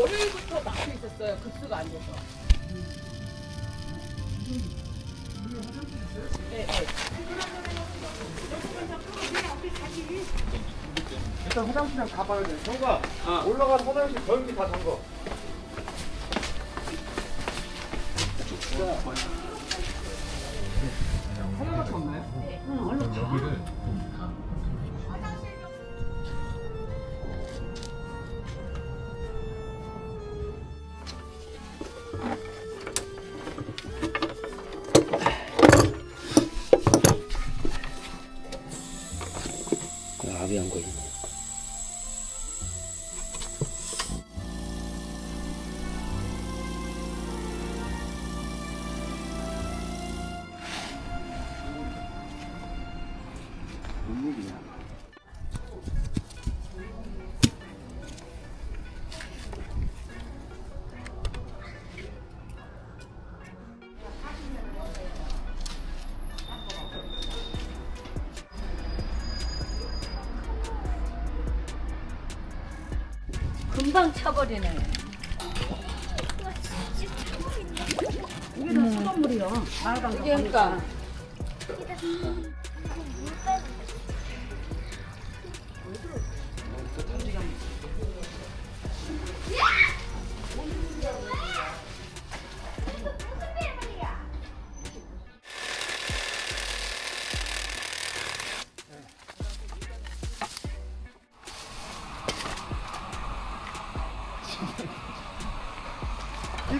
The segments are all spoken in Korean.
월요일부터 막혀 있었어요. 급수가 안 돼서. 네, 네. 일단 화장실에 가봐야 돼. 형가 올라가서 화장실 전기 다 잠궈. 하나밖에 없나요? 압이 금방 차버리네. 이게 다 수돗물이요. 그러니까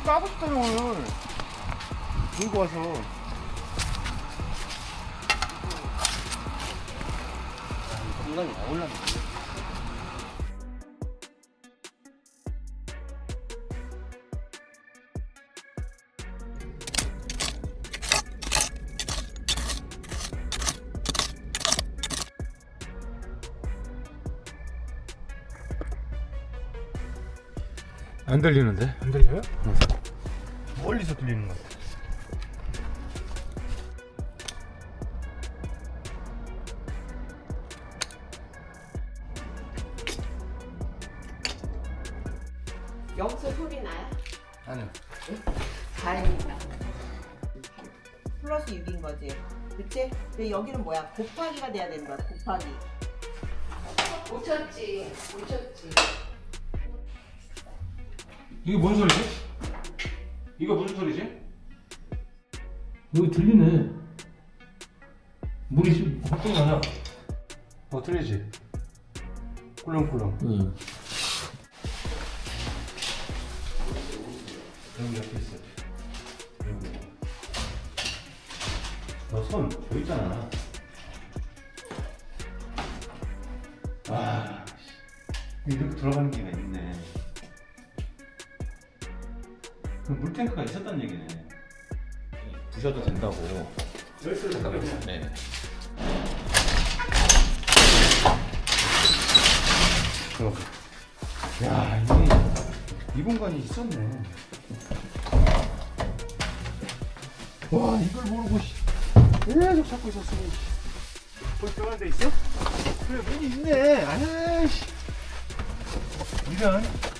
이 까고 싶다며 오늘. 들고 와서. 공간이 다 올랐네. 안 들리는데? 안 들려요? 멀리서 들리는 것 같아. 여기서 소리 나요? 아니요. 다행이다. 플러스 6인 거지. 그치? 근데 여기는 뭐야? 곱하기가 돼야 되는 거야. 곱하기. 못 쳤지. 못 쳤지. 이게 뭔 소리지? 이거 무슨 소리지? 여기 들리네. 물이 지금 걱정 나냐? 어 들리지? 꿀렁꿀렁. 응. 여기 옆에 있어. 여기. 너손 있잖아. 아, 씨. 이렇게 돌아가는 게가 있네. 그럼 물탱크가 있었단 얘기네. 부셔도 된다고. 잠깐만요. 네. 그렇게. 야, 이게 이 공간이 있었네. 와, 이걸 모르고 씨. 계속 찾고 있었으니. 볼 들어간 데 있어? 그래, 문이 있네. 아이씨. 이런.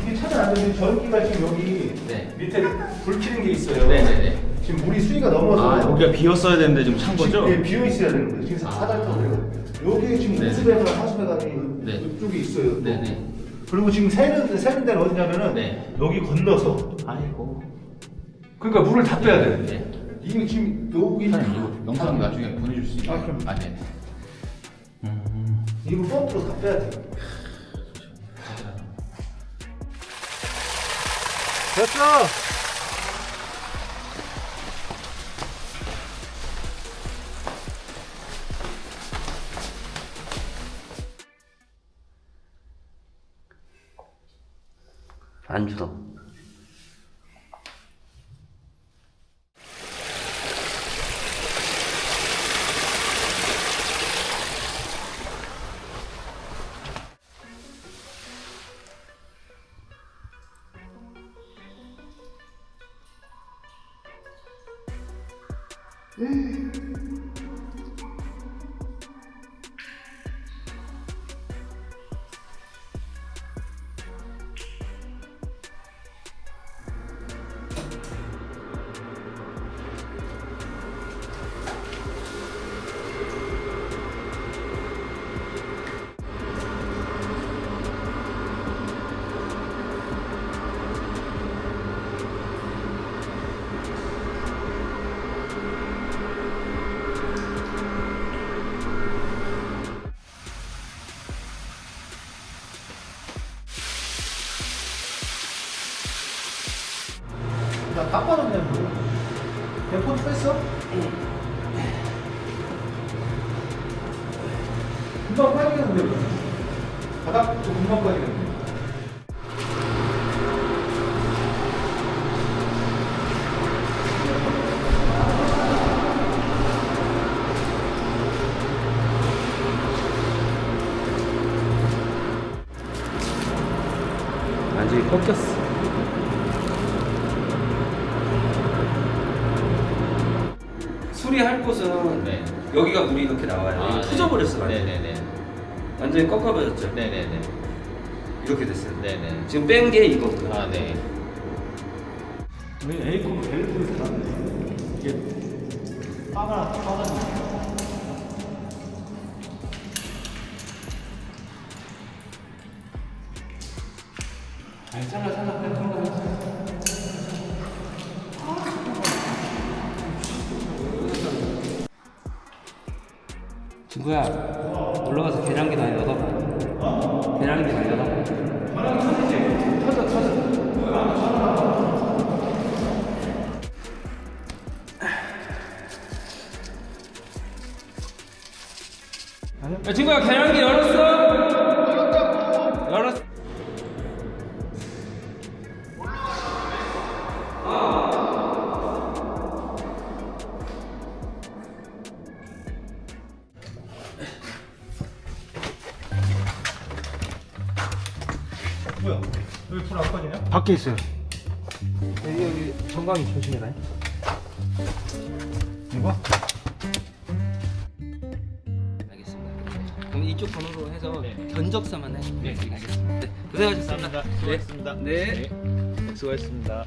이게 차면 안 되는데 전기가 지금 여기 네. 밑에 불 켜는 게 있어요. 네네네. 지금 물이 수위가 넘어서 아, 여기가 비었어야 되는데 지금 찬 거죠? 예, 비어 있어야 되는데 지금 사달 터져요. 여기에 지금 네. 우수배가 하수배가 네. 이쪽에 있어요. 네네. 그리고 지금 새는 새는 데는 어디냐면은 네. 여기 건너서 아이고. 그러니까 물을 다 빼야 돼. 네. 이게 지금 여기 사장님, 이거 영상 나중에 보내줄 수 있나요? 아, 그럼. 아, 네. 이거 펌프로 다 빼야 돼. 됐어. 안 줘. Hum. 나다 빠졌네 뭐. 대폰 뺐어? 금방 빠지겠는데 뭐. 바닥 좀 금방 빠지겠네. 완전히 꺾였어. 수리할 곳은 네. 여기가 물이 이렇게 나와요. 아, 여기 터져버렸어, 완전. 네네네. 완전히 꺾어버렸죠. 네네네. 이렇게 됐어요. 네네. 지금 뺀 게 이거고요. 아 네. 우리 에이콘 벨트를 달았네. 이게 빠가 빠졌네. 아니, 잘라, 잘라, 빨리 통과 해. 친구야, 올라가서 계량기 다 열어봐. 계량기 다 열어봐. 터져, 터져. 야, 친구야, 계량기 열었어? 안 꺼지냐? 밖에 있어요. 여기, 여기 정강이 조심해라. 이거? 알겠습니다. 그럼 이쪽 번호로 해서 견적서만 해주세요. 네, 알겠습니다. 네, 고생하셨습니다. 수고하셨습니다. 네. 네. 수고하셨습니다.